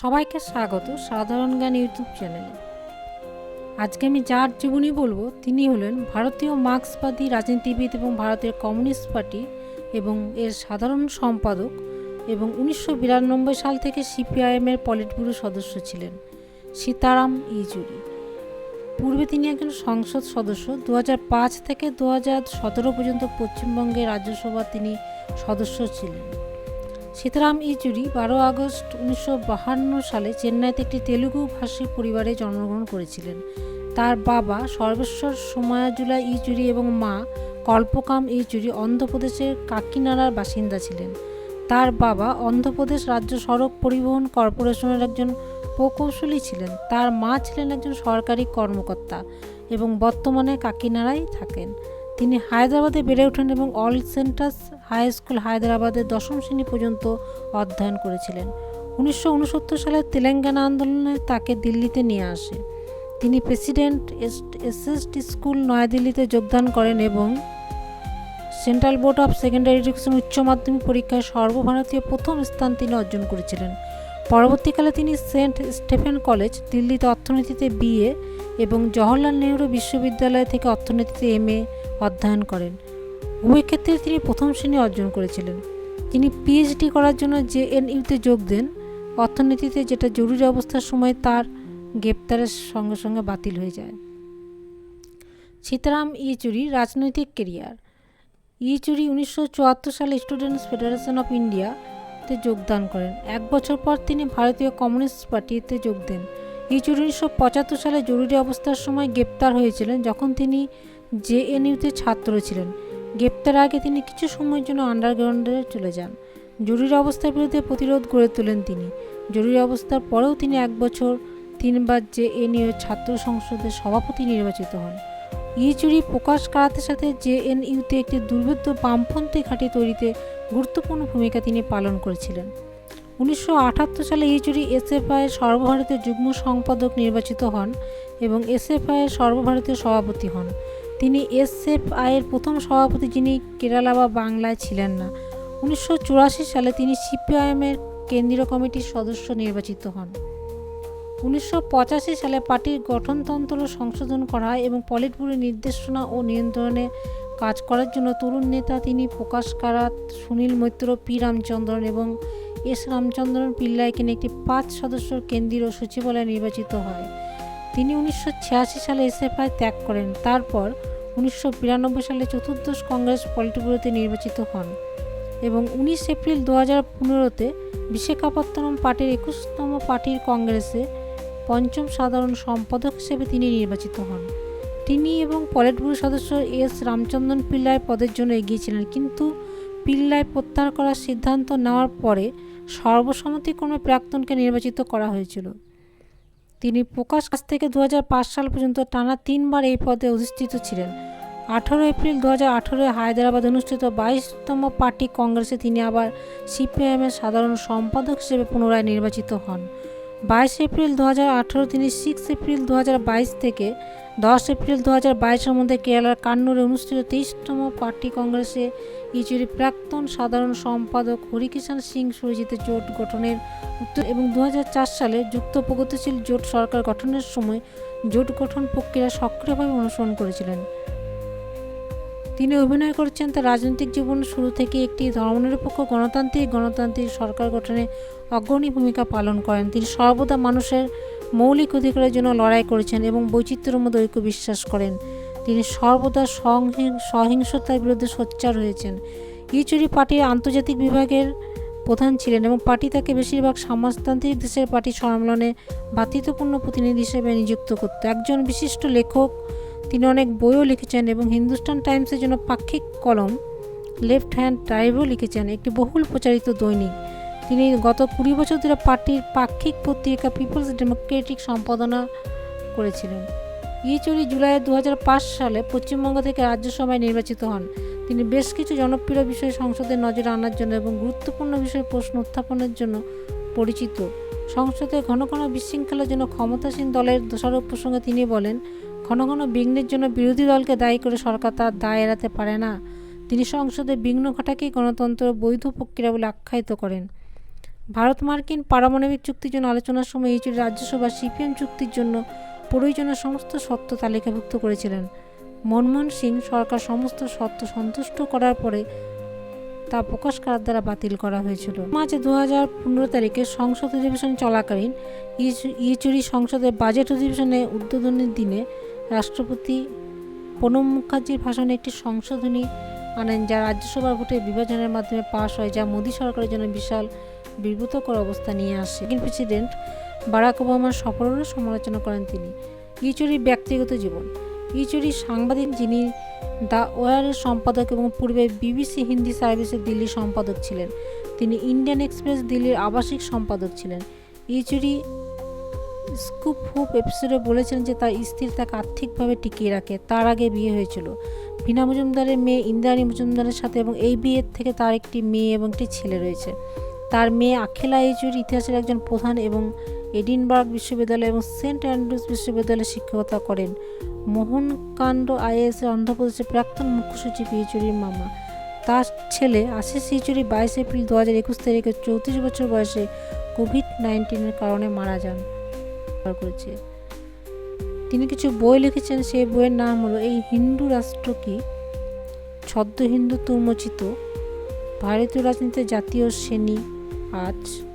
সবাইকে স্বাগত সাধারণ জ্ঞান ইউটিউব চ্যানেলে। আজকে আমি যার জীবনী বলব, তিনি হলেন ভারতীয় মার্ক্সবাদী রাজনীতিবিদ এবং ভারতের কমিউনিস্ট পার্টি এবং এর সাধারণ সম্পাদক এবং উনিশশো বিরানব্বই সাল থেকে সিপিআইএমের পলিট ব্যুরো সদস্য ছিলেন, সীতারাম ইয়েচুরি পূর্বে তিনি একজন সংসদ সদস্য। দু হাজার পাঁচ থেকে দু পর্যন্ত পশ্চিমবঙ্গে রাজ্যসভা তিনি সদস্য ছিলেন। সীতারাম ইচুরি বারো আগস্ট উনিশশো সালে চেন্নাইতে একটি তেলুগু ভাষী পরিবারে জন্মগ্রহণ করেছিলেন। তার বাবা সর্বেশ্বর সোমায়াজুলা ইচুরি এবং মা কল্পকাম ইয়েচুরি অন্ধ্রপ্রদেশের কাকিনাড়ার বাসিন্দা ছিলেন। তার বাবা অন্ধ্রপ্রদেশ রাজ্য সড়ক পরিবহন কর্পোরেশনের একজন প্রকৌশলী ছিলেন। তার মা ছিলেন একজন সরকারি কর্মকর্তা এবং বর্তমানে কাকিনাড়ায় থাকেন। তিনি হায়দ্রাবাদে বেড়ে ওঠেন এবং অল সেন্টার্স হাই স্কুল হায়দ্রাবাদের দশম শ্রেণি পর্যন্ত অধ্যয়ন করেছিলেন। উনিশশো উনসত্তর সালে তেলেঙ্গানা আন্দোলনে তাকে দিল্লিতে নিয়ে আসে। তিনি প্রেসিডেন্ট এস এসএসটি স্কুল নয়াদিল্লিতে যোগদান করেন এবং central board of secondary education উচ্চ মাধ্যমিক পরীক্ষায় সর্বভারতীয় প্রথম স্থান তিনি অর্জন করেছিলেন। পরবর্তীকালে তিনি সেন্ট স্টেফেন কলেজ, দিল্লিতে অর্থনীতিতে বিএ এবং জওহরলাল নেহরু বিশ্ববিদ্যালয় থেকে অর্থনীতিতে এমএ অধ্যয়ন করেন। উভয় ক্ষেত্রে তিনি প্রথম শ্রেণি অর্জন করেছিলেন। তিনি পিএইচডি করার জন্য জেএনইউতে যোগ দেন। অর্থনীতিতে যেটা জরুরি অবস্থার সময় তার গ্রেপ্তারের সঙ্গে সঙ্গে বাতিল হয়ে যায়। সীতারাম ইয়েচুরি, রাজনৈতিক কেরিয়ার ইয়েচুরি উনিশশো চুয়াত্তর সালে স্টুডেন্টস ফেডারেশন অফ ইন্ডিয়াতে যোগদান করেন। এক বছর পর তিনি ভারতীয় কমিউনিস্ট পার্টিতে যোগ দেন। ইয়েচুরি উনিশশো পঁচাত্তর সালে জরুরি অবস্থার সময় গ্রেপ্তার হয়েছিলেন যখন তিনি জেএনইউতে ছাত্র ছিলেন। গ্রেপ্তার আগে তিনি কিছু সময়ের জন্য আন্ডারগ্রাউন্ডে চলে যান। জরুরি অবস্থার বিরুদ্ধে প্রতিরোধ গড়ে তোলেন তিনি। জরুরি অবস্থার পরেও তিনি এক বছর তিনবার জেএনইউ ছাত্র সংসদের সভাপতি নির্বাচিত হন। ইয়েচুরি প্রকাশ কারাতের সাথে জেএনইউতে একটি দুর্বৃত্ত বামপন্থী ঘাঁটি তৈরিতে গুরুত্বপূর্ণ ভূমিকা তিনি পালন করেছিলেন। উনিশশো আটাত্তর সালে ইয়েচুরি এসএফআইয়ের সর্বভারতীয় যুগ্ম সম্পাদক নির্বাচিত হন এবং এসএফআইয়ের সর্বভারতীয় সভাপতি হন। তিনি এসএফআইয়ের প্রথম সভাপতি যিনি কেরালা বা বাংলায় ছিলেন না। উনিশশো চুরাশি সালে তিনি সিপিআইএমের কেন্দ্রীয় কমিটির সদস্য নির্বাচিত হন। উনিশশো পঁচাশি সালে পার্টির গঠনতন্ত্র সংশোধন করা হয় এবং পলিটব্যুরোর নির্দেশনা ও নিয়ন্ত্রণে কাজ করার জন্য তরুণ নেতা তিনি প্রকাশ কারাত সুনীল মৈত্র, পি রামচন্দ্রন এবং এস রামচন্দ্রন পিল্লাইকে একটি পাঁচ সদস্যর কেন্দ্রীয় সচিবালয়ে নির্বাচিত হয়। তিনি উনিশশো ছিয়াশি সালে এসএফআই ত্যাগ করেন। তারপর উনিশশো বিরানব্বই সালে চতুর্দশ কংগ্রেস পলিটব্যুরোতে নির্বাচিত হন এবং উনিশ এপ্রিল দু হাজার পনেরোতে বিশাখাপত্তনম পার্টির একুশতম পার্টির কংগ্রেসে পঞ্চম সাধারণ সম্পাদক হিসেবে তিনি নির্বাচিত হন। তিনি এবং পলিটব্যুরো সদস্য এস রামচন্দ্রন পিল্লাই পদের জন্য এগিয়েছিলেন, কিন্তু পিল্লাই প্রত্যাহার করার সিদ্ধান্ত নেওয়ার পরে সর্বসম্মতিক্রমে প্রাক্তনকে নির্বাচিত করা হয়েছিল। তিনি প্রকাশ কাছ থেকে দু হাজার পাঁচ সাল পর্যন্ত টানা তিনবার এই পদে অধিষ্ঠিত ছিলেন। আঠারো এপ্রিল দু হাজার আঠারোয় হায়দ্রাবাদ অনুষ্ঠিত বাইশতম পার্টি কংগ্রেসে তিনি আবার সিপিআইএমের সাধারণ সম্পাদক হিসেবে পুনরায় নির্বাচিত হন। বাইশ এপ্রিল দু তিনি সিক্স এপ্রিল দু হাজার বাইশ থেকে দশ এপ্রিল দু হাজার মধ্যে কেরালার কান্নুরে অনুষ্ঠিত তেইশতম পার্টি কংগ্রেসে ইচুরি প্রাক্তন সাধারণ সম্পাদক হরিকিষাণ সিং সুরজিতের জোট গঠনের উত্তর এবং দু হাজার চার সালে যুক্ত প্রগতিশীল জোট সরকার গঠনের সময় জোট গঠন প্রক্রিয়া সক্রিয়ভাবে অনুসরণ করেছিলেন। তিনি অভিনয় করেছেন তার রাজনৈতিক জীবন শুরু থেকে একটি ধর্মনিরপেক্ষ গণতান্ত্রিক গণতান্ত্রিক সরকার গঠনে অগ্রণী ভূমিকা পালন করেন। তিনি সর্বদা মানুষের মৌলিক অধিকারের জন্য লড়াই করেছেন এবং বৈচিত্র্যের মধ্যে ঐক্য বিশ্বাস করেন। তিনি সর্বদা সহিংসতার বিরুদ্ধে সোচ্চার হয়েছেন। ইচুরি পার্টির আন্তর্জাতিক বিভাগের প্রধান ছিলেন এবং পার্টি তাকে বেশিরভাগ সমাজতান্ত্রিক দেশের পার্টি সম্মেলনে ভাতৃত্বপূর্ণ প্রতিনিধি হিসেবে নিযুক্ত করত। একজন বিশিষ্ট লেখক তিনি অনেক বইও লিখেছেন এবং হিন্দুস্তান টাইমসের জন্য পাক্ষিক কলম, লেফট হ্যান্ড ড্রাইভও লিখেছেন, একটি বহুল প্রচারিত দৈনিক। তিনি গত কুড়ি বছর ধরে পার্টির পাক্ষিক পত্রিকা পিপলস ডেমোক্রেটিক সম্পাদনা করেছিলেন। ইয়েচুরি জুলাই দু হাজার পাঁচ সালে পশ্চিমবঙ্গ থেকে রাজ্যসভায় নির্বাচিত হন। তিনি বেশ কিছু জনপ্রিয় বিষয় সংসদে নজরে আনার জন্য এবং গুরুত্বপূর্ণ বিষয়ে প্রশ্ন উত্থাপনের জন্য পরিচিত। সংসদে ঘন ঘন বিশৃঙ্খলার জন্য ক্ষমতাসীন দলের দোষারোপ প্রসঙ্গে তিনি বলেন ঘন ঘন বিঘ্নের জন্য বিরোধী দলকে দায়ী করে সরকার তার দায় এড়াতে পারে না। তিনি সংসদে বিঘ্ন ঘটাকেই গণতন্ত্র বৈধ প্রক্রিয়া বলে আখ্যায়িত করেন। ভারত মার্কিন পারমাণবিক চুক্তির জন্য আলোচনার সময় ইয়েচুরি রাজ্যসভা সিপিএম চুক্তির জন্য প্রয়োজনীয় সমস্ত শর্ত তালিকাভুক্ত করেছিলেন। মনমোহন সিং সরকার সমস্ত শর্ত সন্তুষ্ট করার পরে তা প্রকাশ করার দ্বারা বাতিল করা হয়েছিল। মার্চ দু হাজার পনেরো তারিখে সংসদ অধিবেশন চলাকালীন ইয়েচু- ইয়েচুরি সংসদের বাজেট অধিবেশনে উদ্বোধনের দিনে রাষ্ট্রপতি প্রণব মুখার্জির ভাষণে একটি সংশোধনী আনেন যা রাজ্যসভার ভোটে বিভাজনের মাধ্যমে পাশ হয়, যা মোদী সরকারের জন্য বিশাল বিব্রতকর অবস্থা নিয়ে আসে। প্রেসিডেন্ট বারাক ওবামার সফরেরও সমালোচনা করেন তিনি। ইয়েচুরির ব্যক্তিগত জীবন। ইয়েচুরি সাংবাদিক যিনি দ্য ওয়ারের সম্পাদক এবং পূর্বে বিবিসি হিন্দি সার্ভিসের দিল্লির সম্পাদক ছিলেন, তিনি ইন্ডিয়ান এক্সপ্রেস দিল্লির আবাসিক সম্পাদক ছিলেন। ইয়েচুরি স্কুপ হুপ এপিসোডে বলেছেন যে তার স্ত্রী তাকে আর্থিকভাবে টিকিয়ে রাখে। তার আগে বিয়ে হয়েছিল। বিনা মজুমদারের মেয়ে ইন্দ্রাণী মজুমদারের সাথে এবং এই বিয়ের থেকে তার একটি মেয়ে এবং একটি ছেলে রয়েছে। তার মেয়ে আখেলা ইয়েচুরি ইতিহাসের একজন প্রধান এবং এডিনবার্গ বিশ্ববিদ্যালয় এবং সেন্ট অ্যান্ড্রুজ বিশ্ববিদ্যালয়ে শিক্ষকতা করেন। মোহনকাণ্ড আইএস এর অন্ধ্রপ্রদেশের প্রাক্তন মুখ্য সচিব ইয়েচুরির মামা। তার ছেলে আশিস ইয়েচুরি বাইশ এপ্রিল দু হাজার একুশ তারিখে চৌত্রিশ বছর বয়সে কোভিড নাইন্টিনের কারণে মারা যান। ব্যবহার করেছে। তিনি কিছু বই লিখেছেন, সেই বইয়ের নাম হলো, এই হিন্দু রাষ্ট্র কি? ছদ্ম হিন্দুত্ব উন্মোচিত ভারতীয় রাজনীতিতে জাতীয় শ্রেণি? আজ